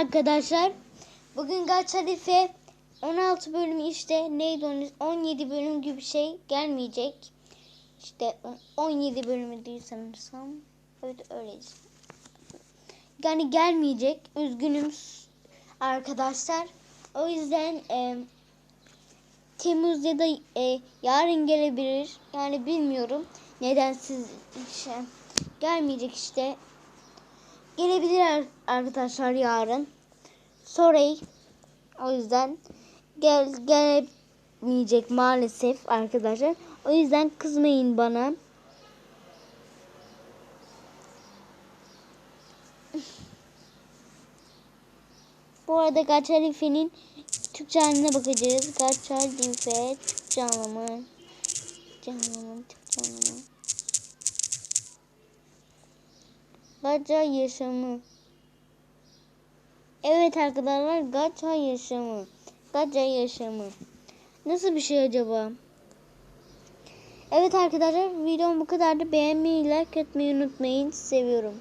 arkadaşlar. Bugün Gaç Halife 16 bölüm işte neydi onun 17 bölüm gibi bir şey gelmeyecek. İşte 17 bölümü değil sanırsam. Evet öyleydi. Yani gelmeyecek. Üzgünüm arkadaşlar. O yüzden e, Temmuz ya da e, yarın gelebilir. Yani bilmiyorum. Neden siz şey, gelmeyecek işte. Gelebilir ar- arkadaşlar yarın. Sorry. O yüzden gel gelemeyecek maalesef arkadaşlar. O yüzden kızmayın bana. Bu arada Gaçar İfe'nin Türkçe haline bakacağız. Gaçar İfe Türkçe anlamı. Türkçe anlamı, Türkçe anlamı. Gaça yaşamı. Evet arkadaşlar gaça yaşamı. Gaça yaşamı. Nasıl bir şey acaba? Evet arkadaşlar videom bu kadardı. Beğenmeyi, like etmeyi unutmayın. Seviyorum.